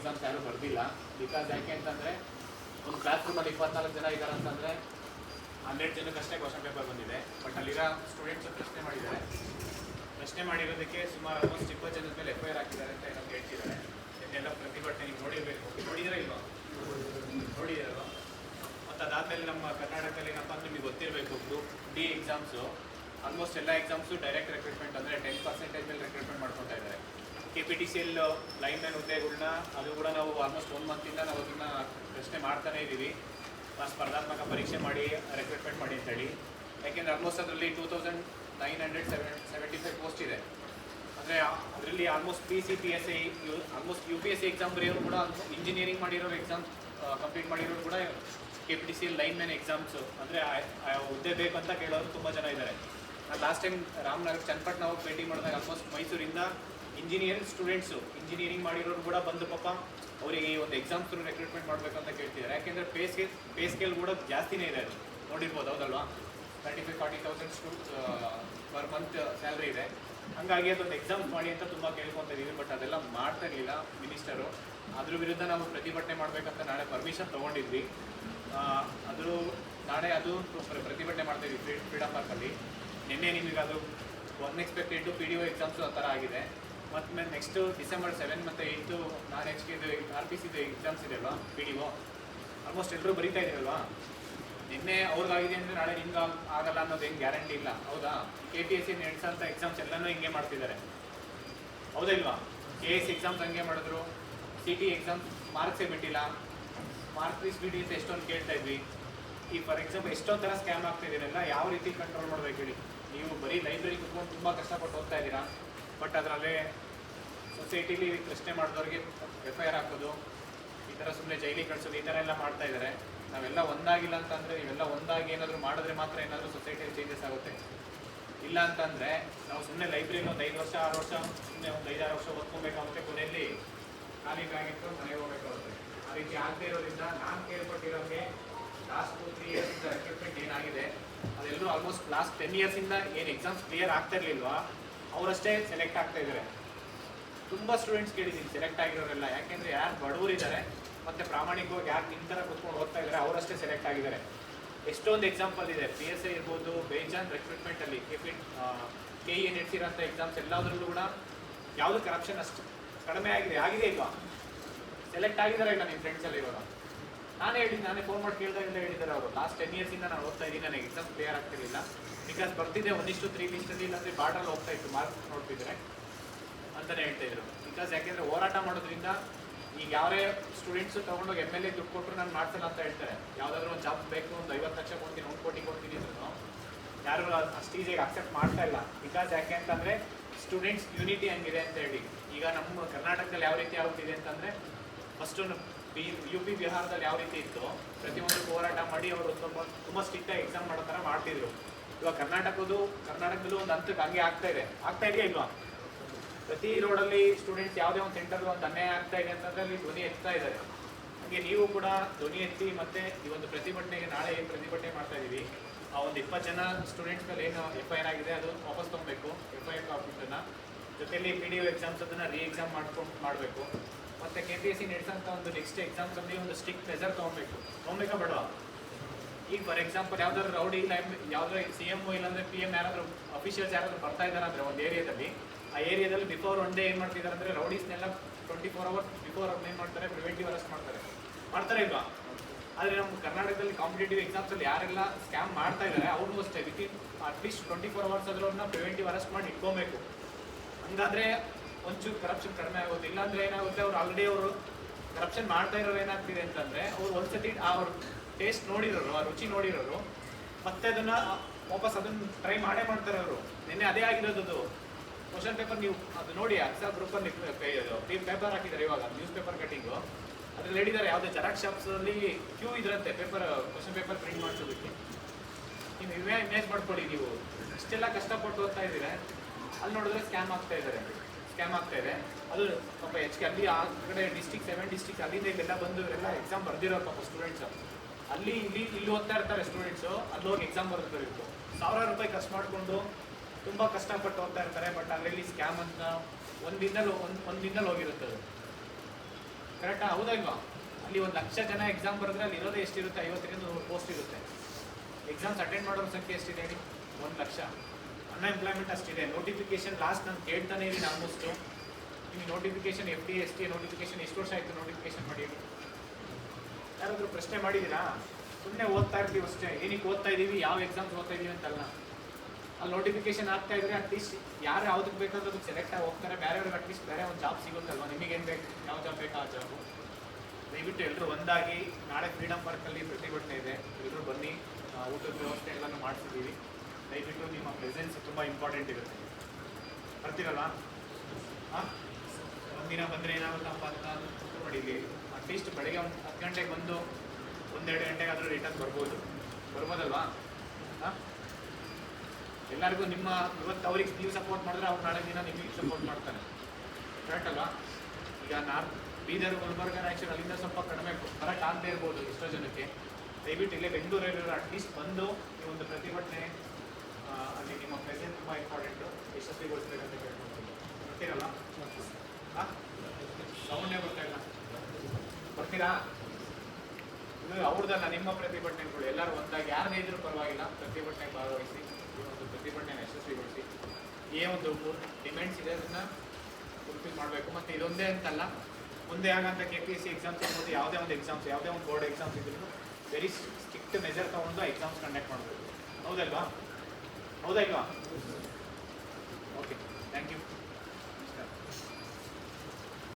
Exams ಯಾರೂ ಬರ್ದಿಲ್ಲ. Because ಯಾಕೆ ಅಂತಂದರೆ, ಒಂದು ಕ್ಲಾಸ್ ರೂಮಲ್ಲಿ ಇಪ್ಪತ್ನಾಲ್ಕು ಜನ ಇದ್ದಾರೆ ಅಂತಂದರೆ, ಹನ್ನೆರಡು ಜನಕ್ಕಷ್ಟೇ ಕ್ವಶನ್ ಪೇಪರ್ ಬಂದಿದೆ. ಬಟ್ ಅಲ್ಲಿರೋ ಸ್ಟೂಡೆಂಟ್ಸ್ ಪ್ರಶ್ನೆ ಮಾಡಿದ್ದಾರೆ. ಪ್ರಶ್ನೆ ಮಾಡಿರೋದಕ್ಕೆ ಸುಮಾರು ಆಲ್ಮೋಸ್ಟ್ ಇಪ್ಪತ್ತು ಜನದ ಮೇಲೆ ಎಫ್ ಐ ಆರ್ ಹಾಕಿದ್ದಾರೆ ಅಂತ ಏನೋ ಹೇಳ್ತಿದ್ದಾರೆ. ಇದನ್ನೆಲ್ಲ ಪ್ರತಿಭಟನೆ ನೋಡಿರಬೇಕು. ನೋಡಿದಿರ ಇಲ್ವಾ? ನೋಡಿದಿರಲ್ವ? ಮತ್ತು ಅದಾದಮೇಲೆ ನಮ್ಮ ಕರ್ನಾಟಕದಲ್ಲಿ ಏನಪ್ಪ ಅಂದ್ರೆ ನಿಮಗೆ ಗೊತ್ತಿರಬೇಕು ಗ್ರೂಪ್ ಡಿ ಎಕ್ಸಾಮ್ಸು ಆಲ್ಮೋಸ್ಟ್ ಎಲ್ಲ ಎಕ್ಸಾಮ್ಸು ಡೈರೆಕ್ಟ್ ರೆಕ್ರೂಟ್ಮೆಂಟ್ ಅಂದರೆ ಟೆನ್ ಪರ್ಸೆಂಟೇಜ್ ಮೇಲೆ ರೆಕ್ರೂಟ್ಮೆಂಟ್ ಮಾಡ್ಕೊತಾ ಇದ್ದಾರೆ K P T C L lineman ಹುದ್ದೆಗಳನ್ನ ಅದು ಕೂಡ ನಾವು ಆಲ್ಮೋಸ್ಟ್ ಒನ್ ಮಂತಿಂದ ನಾವು ಅದನ್ನು ಪ್ರಶ್ನೆ ಮಾಡ್ತಾನೆ ಇದ್ದೀವಿ ಸ್ಪರ್ಧಾತ್ಮಕ ಪರೀಕ್ಷೆ ಮಾಡಿ ರೆಕ್ರೂಟ್ಮೆಂಟ್ ಮಾಡಿ ಅಂತೇಳಿ. ಯಾಕೆಂದರೆ ಆಲ್ಮೋಸ್ಟ್ ಅದರಲ್ಲಿ two thousand nine hundred seven seventy five post ಇದೆ. ಅಂದರೆ ಅದರಲ್ಲಿ almost P C P S I U almost U P S C exam ಬರೆಯೋರು ಕೂಡ ಇಂಜಿನಿಯರಿಂಗ್ ಮಾಡಿರೋರು ಎಕ್ಸಾಮ್ ಕಂಪ್ಲೀಟ್ ಮಾಡಿರೋರು ಕೂಡ K P T C lineman exams ಅಂದರೆ ಹುದ್ದೆ ಬೇಕು ಅಂತ ಕೇಳೋರು ತುಂಬ ಜನ ಇದ್ದಾರೆ. ನಾನು ಲಾಸ್ಟ್ ಟೈಮ್ ರಾಮನಗರ ಚನ್ನಪಟ್ಟಣ ಹೋಗಿ ಭೇಟಿ ಮಾಡಿದಾಗ ಆಲ್ಮೋಸ್ಟ್ ಮೈಸೂರಿಂದ ಇಂಜಿನಿಯರಿಂಗ್ ಸ್ಟೂಡೆಂಟ್ಸು ಇಂಜಿನಿಯರಿಂಗ್ ಮಾಡಿರೋರು ಕೂಡ ಬಂದು ಪಾಪ ಅವರಿಗೆ ಒಂದು ಎಕ್ಸಾಮ್ ಥ್ರೂ ರೆಕ್ರೂಟ್ಮೆಂಟ್ ಮಾಡಬೇಕಂತ ಕೇಳ್ತಿದ್ದಾರೆ. ಯಾಕೆಂದರೆ ಪೇ ಸ್ಕೇಲ್ ಪೇ ಸ್ಕೇಲ್ ಕೂಡ ಜಾಸ್ತಿನೇ ಇದೆ ಅದು. ನೋಡಿರ್ಬೋದು ಹೌದಲ್ವಾ? ತರ್ಟಿ ಫೈವ್ ಫಾರ್ಟಿ ತೌಸಂಡ್ ಸ್ಟೂ ಪರ್ ಮಂತ್ ಸ್ಯಾಲ್ರಿ ಇದೆ. ಹಾಗಾಗಿ ಅದೊಂದು ಎಕ್ಸಾಮ್ ಮಾಡಿ ಅಂತ ತುಂಬ ಕೇಳ್ಕೊತಾ ಇದೀವಿ ಬಟ್ ಅದೆಲ್ಲ ಮಾಡ್ತಾ ಇರಲಿಲ್ಲ ಮಿನಿಸ್ಟರು ಅದ್ರ ವಿರುದ್ಧ ನಾವು ಪ್ರತಿಭಟನೆ ಮಾಡಬೇಕಂತ ನಾಳೆ ಪರ್ಮಿಷನ್ ತೊಗೊಂಡಿದ್ವಿ. ಆ, ಅದ್ರ ನಾಳೆ ಅದು ಪ್ರತಿಭಟನೆ ಮಾಡ್ತಾ ಇದ್ವಿ ಫ್ರೀ ಫ್ರೀಡಮ್ ಪಾರ್ಕಲ್ಲಿ ನಿನ್ನೆ ನಿಮಗೆ ಅದು unexpected P D O exams ಆ ಥರ ಆಗಿದೆ. ಮತ್ತು ನೆಕ್ಸ್ಟು ಡಿಸೆಂಬರ್ ಸೆವೆನ್ ಮತ್ತು ಏಯ್ಟು ನಾನು ನೆಕ್ಸ್ಟ್ ಇದು ಆರ್ ಪಿ ಸಿದು ಎಕ್ಸಾಮ್ಸ್ ಇದೆ ಅಲ್ವಾ ಪಿ ಡಿ ಓ? ಆಲ್ಮೋಸ್ಟ್ ಎಲ್ಲರೂ ಬರೀತಾ ಇದ್ದೀರಲ್ವಾ? ನಿನ್ನೆ ಅವ್ರಿಗಾಗಿದೆ ಅಂದರೆ ನಾಳೆ ನಿಮ್ಗೆ ಆಗ್- ಆಗಲ್ಲ ಅನ್ನೋದು ಏನು ಗ್ಯಾರಂಟಿ ಇಲ್ಲ. ಹೌದಾ? ಕೆ ಪಿ ಎಸ್ ಸಿ ನಡೆಸೋಂಥ ಎಕ್ಸಾಮ್ಸ್ ಎಲ್ಲನೂ ಹಿಂಗೆ ಮಾಡ್ತಿದ್ದಾರೆ. ಹೌದಾ ಇಲ್ವಾ? ಕೆ ಎಸ್ ಎಕ್ಸಾಮ್ಸ್ ಹಂಗೆ ಮಾಡಿದ್ರು. ಸಿ ಟಿ ಎಕ್ಸಾಮ್ಸ್ ಮಾರ್ಕ್ಸೇ ಬಿಟ್ಟಿಲ್ಲ. ಮಾರ್ಕ್ ಲೀಸ್ ಬಿಡಿ ಅಂತ ಎಷ್ಟೊಂದು ಕೇಳ್ತಾ ಇದ್ವಿ. ಈ ಫಾರ್ ಎಕ್ಸಾಂಪಲ್ ಎಷ್ಟೊಂದು ಥರ ಸ್ಕ್ಯಾಮ್ ಆಗ್ತಿದ್ದೀರಲ್ಲ ಯಾವ ರೀತಿ ಕಂಟ್ರೋಲ್ ಮಾಡ್ಬೇಕು ಹೇಳಿ? ನೀವು ಬರೀ ಲೈಬ್ರರಿ ಕುತ್ಕೊಂಡು ತುಂಬ ಕಷ್ಟಪಟ್ಟು ಓದ್ತಾ ಇದ್ದೀರಾ? ಬಟ್ ಅದರಲ್ಲೇ ಸೊಸೈಟಿಲಿ ಪ್ರಶ್ನೆ ಮಾಡಿದವ್ರಿಗೆ ಎಫ್ ಐ ಆರ್ ಹಾಕೋದು, ಈ ಥರ ಸುಮ್ಮನೆ ಜೈಲಿಗೆ ಕಳಿಸೋದು, ಈ ಥರ ಎಲ್ಲ ಮಾಡ್ತಾ ಇದ್ದಾರೆ ನಾವೆಲ್ಲ ಒಂದಾಗಿಲ್ಲ ಅಂತಂದರೆ, ಇವೆಲ್ಲ ಒಂದಾಗಿ ಏನಾದರೂ ಮಾಡಿದ್ರೆ ಮಾತ್ರ ಏನಾದರೂ ಸೊಸೈಟಿಯಲ್ಲಿ ಚೇಂಜಸ್ ಆಗುತ್ತೆ. ಇಲ್ಲ ಅಂತಂದರೆ, ನಾವು ಸುಮ್ಮನೆ ಲೈಬ್ರರಿನ ಒಂದು ಐದು ವರ್ಷ, ಆರು ವರ್ಷ ಸುಮ್ಮನೆ ಒಂದು ಐದಾರು ವರ್ಷ ಓದ್ಕೊಬೇಕಾಗುತ್ತೆ ಕೊನೆಯಲ್ಲಿ. ಖಾಲಿ ಬ್ಯಾಗ್ ಇಟ್ಕೊಂಡು ಮನೆಗೆ ಹೋಗಬೇಕಾಗುತ್ತೆ. ಆ ರೀತಿ ಆಗದೆ ಇರೋದ್ರಿಂದ ನಾನು ಕೇಳ್ಪಟ್ಟಿರೋಕ್ಕೆ ಲಾಸ್ಟ್ ಟು ತ್ರೀ ಇಯರ್ಸಿಂದ ರೆಕ್ರೂಟ್ಮೆಂಟ್ ಏನಾಗಿದೆ, ಅದೆಲ್ಲರೂ ಆಲ್ಮೋಸ್ಟ್ ಲಾಸ್ಟ್ ಟೆನ್ ಇಯರ್ಸಿಂದ ಏನು ಎಕ್ಸಾಮ್ಸ್ ಕ್ಲಿಯರ್ ಆಗ್ತಾ ಇರಲಿಲ್ವಾ? ಅವರಷ್ಟೇ ಸೆಲೆಕ್ಟ್ ಆಗ್ತಾ ಇದ್ದಾರೆ. ತುಂಬ ಸ್ಟೂಡೆಂಟ್ಸ್ ಕೇಳಿದ್ದೀನಿ ಸೆಲೆಕ್ಟ್ ಆಗಿರೋರೆಲ್ಲ. ಯಾಕೆಂದರೆ ಯಾರು ಬಡವರಿದ್ದಾರೆ ಮತ್ತು ಪ್ರಾಮಾಣಿಕವಾಗಿ ಯಾರು ನಿಮ್ಮ ಥರ ಕೂತ್ಕೊಂಡು ಓದ್ತಾ ಇದ್ದಾರೆ, ಅವರಷ್ಟೇ ಸೆಲೆಕ್ಟ್ ಆಗಿದ್ದಾರೆ. ಎಷ್ಟೊಂದು ಎಕ್ಸಾಂಪಲ್ ಇದೆ. ಪಿ ಎಸ್ ಐ ಇರ್ಬೋದು ಬೇಜಾನ್ ರೆಕ್ರೂಟ್ಮೆಂಟಲ್ಲಿ ಕೆ ಪಿ ಕೆ ಇ ನಡೆಸಿರೋಂಥ ಎಕ್ಸಾಮ್ಸ್ ಎಲ್ಲದರಲ್ಲೂ ಕೂಡ ಯಾವುದು ಕರಪ್ಷನ್ ಅಷ್ಟು ಕಡಿಮೆ ಆಗಿದೆ ಆಗಿದೆ ಇಲ್ವಾ? ಸೆಲೆಕ್ಟ್ ಆಗಿದ್ದಾರೆ ಇಲ್ಲ ನಿಮ್ಮ ಫ್ರೆಂಡ್ಸ್ ಎಲ್ಲ ಇವಾಗ ನಾನೇ ಹೇಳಿದ್ದು ನಾನೇ ಫೋನ್ ಮಾಡಿ ಕೇಳಿದಾಗೆಲ್ಲ ಹೇಳಿದ್ದಾರೆ ಅವರು. ಲಾಸ್ಟ್ ಟೆನ್ ಇಯರ್ಸಿಂದ ನಾನು ಓದ್ತಾ ಇದ್ದೀನಿ, ನನಗೆ ಎಕ್ಸಾಮ್ ಕ್ಲಿಯರ್ ಆಗ್ತಿರಲಿಲ್ಲ. ಬಿಕಾಸ್ ಬರ್ತಿದ್ದೆ ಒಂದಿಷ್ಟು ತ್ರೀ ಲಿಸ್ಟಲ್ಲಿ ಇಲ್ಲಾಂದರೆ ಬಾರ್ಡ್ರಲ್ಲಿ ಹೋಗ್ತಾ ಇತ್ತು ಮಾರ್ಕ್ಸ್ ನೋಡ್ತಿದ್ರೆ ಅಂತಲೇ ಹೇಳ್ತಾ ಇದ್ರು. ಬಿಕಾಸ್ ಯಾಕೆಂದರೆ ಹೋರಾಟ ಮಾಡೋದ್ರಿಂದ ಈಗ ಯಾರೇ ಸ್ಟೂಡೆಂಟ್ಸು ತೊಗೊಂಡೋಗಿ ಎಂ ಎಲ್ ಎ ದುಡ್ಡು ಕೊಟ್ಟರು ನಾನು ಮಾಡ್ಸಲ್ಲ ಅಂತ ಹೇಳ್ತಾರೆ. ಯಾವುದಾದ್ರೂ ಒಂದು ಜಾಬ್ ಬೇಕು, ಒಂದು ಐವತ್ತು ಲಕ್ಷ ಕೊಡ್ತೀನಿ, ಒಂದು ಕೋಟಿ ಕೊಡ್ತೀನಿ ಅಂದ್ರೂ ಯಾರು ಅಷ್ಟು ಈಸಿಯಾಗಿ ಅಕ್ಸೆಪ್ಟ್ ಮಾಡ್ತಾ ಇಲ್ಲ. ಬಿಕಾಸ್ ಯಾಕೆ ಅಂತಂದರೆ ಸ್ಟೂಡೆಂಟ್ಸ್ ಯೂನಿಟಿ ಹಂಗಿದೆ ಅಂತ ಹೇಳಿ. ಈಗ ನಮ್ಮ ಕರ್ನಾಟಕದಲ್ಲಿ ಯಾವ ರೀತಿ ಆಗುತ್ತಿದೆ ಅಂತಂದರೆ ಫಸ್ಟು ಯು ಪಿ ಬಿಹಾರದಲ್ಲಿ ಯಾವ ರೀತಿ ಇತ್ತು? ಪ್ರತಿಯೊಂದು ಹೋರಾಟ ಮಾಡಿ ಅವರು ತುಂಬ ತುಂಬ ಸ್ಟ್ರಿಕ್ಟಾಗಿ ಎಕ್ಸಾಮ್ ಮಾಡೋ ಥರ ಮಾಡ್ತಿದ್ರು. ಇವಾಗ ಕರ್ನಾಟಕದ್ದು, ಕರ್ನಾಟಕದಲ್ಲೂ ಒಂದು ಹಂತಕ್ಕೆ ಹಂಗೆ ಆಗ್ತಾ ಇದೆ. ಆಗ್ತಾ ಇದೆಯಾ ಇಲ್ವಾ? ಪ್ರತಿ ರೋಡಲ್ಲಿ ಸ್ಟೂಡೆಂಟ್ಸ್ ಯಾವುದೇ ಒಂದು ಸೆಂಟರ್ ಒಂದು ಅನ್ಯಾಯ ಆಗ್ತಾ ಇದೆ ಅಂತಂದ್ರೆ ಅಲ್ಲಿ ಧ್ವನಿ ಎತ್ತಾ ಇದ್ದಾರೆ. ಹಾಗೆ ನೀವು ಕೂಡ ಧ್ವನಿ ಎತ್ತಿ ಮತ್ತೆ ಈ ಒಂದು ಪ್ರತಿಭಟನೆಗೆ ನಾಳೆ ಏನು ಪ್ರತಿಭಟನೆ ಮಾಡ್ತಾ ಇದ್ದೀವಿ ಆ ಒಂದು ಇಪ್ಪತ್ತು ಜನ ಸ್ಟೂಡೆಂಟ್ಸ್ ಮೇಲೆ ಏನು ಎಫ್ ಐ ಆರ್ ಆಗಿದೆ, ಅದು ವಾಪಸ್ ತೊಗೊಬೇಕು ಎಫ್ ಐ ಆರ್ ಕಾಪಿಟನ್ನು ಜೊತೆಯಲ್ಲಿ ಪಿ ಡಿ ಒ ಎಕ್ಸಾಮ್ಸ್ ಅದನ್ನು ರೀ ಎಕ್ಸಾಮ್ ಮಾಡ್ಕೊಂಡು ಮಾಡಬೇಕು. ಮತ್ತು ಕೆ ಪಿ ಎಸ್ ಸಿ ನಡೆಸೋಂಥ ಒಂದು ನೆಕ್ಸ್ಟ್ ಎಕ್ಸಾಮ್ಸಲ್ಲಿ ಒಂದು ಸ್ಟಿಕ್ ಪ್ರೆಸರ್ ತೊಗೊಬೇಕು. ತಗೊಬೇಕಾ ಬೇಡವಾ ಈಗ ಫಾರ್ ಎಕ್ಸಾಂಪಲ್ ಯಾವ್ದಾದ್ರು ರೌಡಿ ಇಲ್ಲ ಯಾವ್ದಾದ್ರು ಸಿ ಎಂ ಇಲ್ಲಾಂದ್ರೆ ಪಿ ಎಂ ಯಾರಾದ್ರೂ ಅಫಿಷಿಯಲ್ಸ್ ಯಾರಾದ್ರೂ ಬರ್ತಾ ಇದ್ದಾರೆ ಅಂದ್ರೆ ಒಂದು ಏರಿಯಾದಲ್ಲಿ ಆ ಏರಿಯಾದಲ್ಲಿ ಬಿಫೋರ್ ಒನ್ ಡೇ ಏನು ಮಾಡ್ತಿದ್ದಾರೆ ಅಂದರೆ ರೌಡೀಸ್ನೆಲ್ಲ ಟ್ವೆಂಟಿ ಫೋರ್ ಅವರ್ ಬಿಫೋರ್ ಅವ್ರನ್ನ ಏನು ಮಾಡ್ತಾರೆ? ಪ್ರಿವೆಂಟಿವ್ ಅರೆಸ್ಟ್ ಮಾಡ್ತಾರೆ. ಮಾಡ್ತಾರೆ ಇಲ್ವಾ? ಆದರೆ ನಮ್ಮ ಕರ್ನಾಟಕದಲ್ಲಿ ಕಾಂಪಿಟೇಟಿವ್ ಎಕ್ಸಾಮ್ಸಲ್ಲಿ ಯಾರೆಲ್ಲ ಸ್ಕ್ಯಾಮ್ ಮಾಡ್ತಾ ಇದ್ದಾರೆ ಅವ್ರಿಗೂ ಅಷ್ಟೇ within at least twenty four hours ಆದ್ರೂ ಪ್ರಿವೆಂಟಿವ್ ಅರೆಸ್ಟ್ ಮಾಡಿ ಇಟ್ಕೋಬೇಕು. ಹಂಗಾದ್ರೆ ಒಂಚೂರು ಕರಪ್ಷನ್ ಕಡಿಮೆ ಆಗೋದು, ಇಲ್ಲಾಂದ್ರೆ ಏನಾಗುತ್ತೆ, ಅವ್ರು ಆಲ್ರೆಡಿ ಅವರು ಕರಪ್ಷನ್ ಮಾಡ್ತಾ ಇರೋರು ಏನಾಗ್ತಿದೆ ಅಂತಂದ್ರೆ, ಅವ್ರು ಒಂದ್ಸತಿ ಅವ್ರ ಟೇಸ್ಟ್ ನೋಡಿರೋರು, ಆ ರುಚಿ ನೋಡಿರೋರು, ಮತ್ತೆ ಅದನ್ನ ವಾಪಸ್ ಅದನ್ನ ಟ್ರೈ ಮಾಡೇ ಮಾಡ್ತಾರೆ ಅವರು. ನಿನ್ನೆ ಅದೇ ಆಗಿರೋದು ಅದು. ಕ್ವಶನ್ ಪೇಪರ್ ನೀವು ಅದು ನೋಡಿ ಅಕ್ಸಾ ಗ್ರೂಪಲ್ಲಿ ಪೇಪರ್ ಹಾಕಿದ್ದಾರೆ ಇವಾಗ ನ್ಯೂಸ್ ಪೇಪರ್ ಕಟ್ಟಿಂಗು ಅದ್ರಲ್ಲಿ ಹೇಳಿದ್ದಾರೆ, ಯಾವುದೇ ಜೆರಾಕ್ಸ್ ಶಾಪ್ಸಲ್ಲಿ ಕ್ಯೂ ಇದ್ರಂತೆ ಪೇಪರ್ ಕ್ವಶನ್ ಪೇಪರ್ ಪ್ರಿಂಟ್ ಮಾಡಿಸೋದಕ್ಕೆ. ನೀವು ಇವೇ ಇಮೇಜ್ ಮಾಡ್ಕೊಳ್ಳಿ ನೀವು. ಇಷ್ಟೆಲ್ಲ ಕಷ್ಟಪಟ್ಟು ಓದ್ತಾ ಇದ್ದೀರಾ? ಅಲ್ಲಿ ನೋಡಿದ್ರೆ ಸ್ಕ್ಯಾಮ್ ಆಗ್ತಾ ಇದ್ದಾರೆ. ಸ್ಕ್ಯಾಮ್ ಆಗ್ತಾ ಇದೆ. ಅದು ಪಾಪ ಎಚ್ ಕೆ ಅಲ್ಲಿ ಆ ಕಡೆ ಡಿಸ್ಟಿಕ್ ಸೆವೆನ್ ಡಿಸ್ಟಿಕ್ ಅಲ್ಲಿಂದ ಇಲ್ಲೆಲ್ಲ ಬಂದು ಇವರೆಲ್ಲ ಎಕ್ಸಾಮ್ ಬರೆದಿರೋ ಪಾಪ ಸ್ಟೂಡೆಂಟ್ಸ್ ಅಲ್ಲಿ ಇಲ್ಲಿ ಇಲ್ಲಿ ಓದ್ತಾ ಇರ್ತಾರೆ ಸ್ಟೂಡೆಂಟ್ಸು ಅಲ್ಲಿ ಹೋಗಿ ಎಕ್ಸಾಮ್ ಬರೆದಿರಬೇಕು ಸಾವಿರಾರು ರೂಪಾಯಿ ಖರ್ಚು ಮಾಡಿಕೊಂಡು ತುಂಬ ಕಷ್ಟಪಟ್ಟು ಹೋಗ್ತಾ ಇರ್ತಾರೆ ಬಟ್ ಅದರಲ್ಲಿ ಸ್ಕ್ಯಾಮ್ ಅಂತ ಒಂದು ದಿನದಲ್ಲಿ ಒಂದು ಒಂದು ದಿನದಲ್ಲಿ ಹೋಗಿರುತ್ತೆ ಅದು. ಕರೆಕ್ಟಾ ಹೌದಾ ಇಲ್ವಾ? ಅಲ್ಲಿ ಒಂದು ಲಕ್ಷ ಜನ ಎಕ್ಸಾಮ್ ಬರೆದ್ರೆ ಅಲ್ಲಿ ಇರೋದೇ ಎಷ್ಟಿರುತ್ತೆ? ಐವತ್ತರಿಂದ ಪೋಸ್ಟ್ ಇರುತ್ತೆ. ಎಕ್ಸಾಮ್ಸ್ ಅಟೆಂಡ್ ಮಾಡೋರ ಸಂಖ್ಯೆ ಎಷ್ಟಿದೆ ಹೇಳಿ? ಒಂದು ಲಕ್ಷ. ಅನ್ಎಂಪ್ಲಾಯ್ಮೆಂಟ್ ಅಷ್ಟಿದೆ ನೋಟಿಫಿಕೇಶನ್ ಲಾಸ್ಟ್ ನಾನು ಕೇಳ್ತಾನೆ ಇದೀನಿ ಆಲ್ಮೋಸ್ಟು ನಿಮಗೆ notification F D S T notification ಎಷ್ಟು ವರ್ಷ ಆಯಿತು ನೋಟಿಫಿಕೇಶನ್ ಮಾಡಿ? ಯಾರಾದರೂ ಪ್ರಶ್ನೆ ಮಾಡಿದ್ದೀರಾ? ಸುಮ್ಮನೆ ಓದ್ತಾ ಇರ್ತೀವಿ ಅಷ್ಟೇ. ಏನಕ್ಕೆ ಓದ್ತಾ ಇದ್ದೀವಿ ಯಾವ ಎಕ್ಸಾಮ್ಸ್ ಓದ್ತಾ ಇದ್ದೀವಿ ಅಂತಲ್ಲ. ಅಲ್ಲಿ ನೋಟಿಫಿಕೇಶನ್ ಆಗ್ತಾ ಇದ್ರೆ ಅಟ್ಲೀಸ್ಟ್ ಯಾರು ಯಾವ್ದಕ್ಕೆ ಬೇಕಾದ್ರೆ ಅದಕ್ಕೆ ಸೆಲೆಕ್ಟ್ ಆಗಿ ಹೋಗ್ತಾರೆ. ಬೇರೆಯವ್ರಿಗೆ ಅಟ್ಲೀಸ್ಟ್ ಬೇರೆ ಒಂದು ಜಾಬ್ ಸಿಗುತ್ತಲ್ವಾ? ನಿಮಗೇನು ಬೇಕು? ಯಾವ ಜಾಬ್ ಬೇಕು ಆ ಜಾಬು ದಯವಿಟ್ಟು ಎಲ್ಲರೂ ಒಂದಾಗಿ ನಾಳೆ ಫ್ರೀಡಮ್ ಪಾರ್ಕಲ್ಲಿ ಪ್ರತಿಭಟನೆ ಇದೆ. ಎಲ್ಲರೂ ಬನ್ನಿ. ಊಟದ ವ್ಯವಸ್ಥೆ ಎಲ್ಲನೂ ಮಾಡಿಸಿದ್ದೀವಿ. ದಯವಿಟ್ಟು ನಿಮ್ಮ ಪ್ರೆಸೆನ್ಸ್ ತುಂಬ ಇಂಪಾರ್ಟೆಂಟ್ ಇರುತ್ತೆ. ಬರ್ತೀರಲ್ಲ ಹಾಂ? ಒಂದಿನ ಬಂದರೆ ಏನಾಗುತ್ತಪ್ಪ ಅಂತ ನೋಡಿಲಿ ಅಟ್ಲೀಸ್ಟ್ ಬೆಳಗ್ಗೆ ಒಂದು ಹತ್ತು ಗಂಟೆಗೆ ಬಂದು ಒಂದೆರಡು ಗಂಟೆಗೆ ಆದರೂ ರಿಟರ್ನ್ ಬರ್ಬೋದು. ಬರ್ಬೋದಲ್ವಾ? ಹಾಂ? ಎಲ್ಲರಿಗೂ ನಿಮ್ಮ ಇವತ್ತು ಅವ್ರಿಗೆ ನೀವು ಸಪೋರ್ಟ್ ಮಾಡಿದ್ರೆ ಅವ್ರು ನಾಳೆ ದಿನ ನಿಮಗೆ ಸಪೋರ್ಟ್ ಮಾಡ್ತಾರೆ. ಕರೆಕ್ಟ್ ಅಲ್ವಾ? ಈಗ ನಾರ್, ಬೀದರ್, ಗುಲ್ಬರ್ಗ ಆ್ಯಕ್ಚುಲಿ ಅಲ್ಲಿಂದ ಸ್ವಲ್ಪ ಕಡಿಮೆ ಬರಕ್ಕೆ ಆಗದೆ ಇರ್ಬೋದು ಎಷ್ಟೋ ಜನಕ್ಕೆ. ದಯವಿಟ್ಟು ಇಲ್ಲೇ ಬೆಂಗಳೂರಲ್ಲಿರೋ ಅಟ್ಲೀಸ್ಟ್ ಬಂದು ಈ ಒಂದು ಪ್ರತಿಭಟನೆ ಆ, ಅಲ್ಲಿ ನಿಮ್ಮ ಪ್ರೆಸೆಂಟ್ ತುಂಬ ಇಂಪಾರ್ಟೆಂಟು ಕೇಳ್ಕೊಳ್ತೀನಿ ಬರ್ತೀರಲ್ಲ ಹಾಂ ಸೌಂಡೇ ಬರ್ತಾ ಇಲ್ಲ ಬರ್ತೀರಾ ಇದು ಅವ್ರದ್ದಲ್ಲ ನಿಮ್ಮ ಪ್ರತಿಭಟನೆಗಳು ಎಲ್ಲರೂ ಒಂದಾಗಿ ಯಾರನ್ನೇ ಇದ್ರೂ ಪರವಾಗಿಲ್ಲ ಪ್ರತಿಭಟನೆ ಭಾಗವಹಿಸಿ ಈ ಒಂದು ಪ್ರತಿಭಟನೆ ಯಶಸ್ವಿಗೊಳಿಸಿ ಏ ಒಂದು ಮೂರು ಡಿಮ್ಯಾಂಡ್ಸ್ ಇದೆ ಅದನ್ನ ಫುಲ್ಫಿಲ್ ಮಾಡಬೇಕು ಮತ್ತು ಇದೊಂದೇ ಅಂತಲ್ಲ ಮುಂದೆ ಆಗಂತ ಕೆ ಪಿ ಸಿ ಎಕ್ಸಾಮ್ಸ್ ಇರ್ಬೋದು ಯಾವುದೇ ಒಂದು ಎಕ್ಸಾಮ್ಸ್ ಯಾವುದೇ ಒಂದು ಬೋರ್ಡ್ ಎಕ್ಸಾಮ್ಸ್ ಇದ್ರೂ ವೆರಿ ಸ್ಟ್ರಿಕ್ಟ್ ಮೆಜರ್ ತಗೊಂಡು ಎಕ್ಸಾಮ್ಸ್ ಕಂಡಕ್ಟ್ ಮಾಡಬೇಕು ಹೌದಲ್ವಾ ಹೌದಾ ಇಲ್ವಾ ಓಕೆ ಥ್ಯಾಂಕ್ ಯು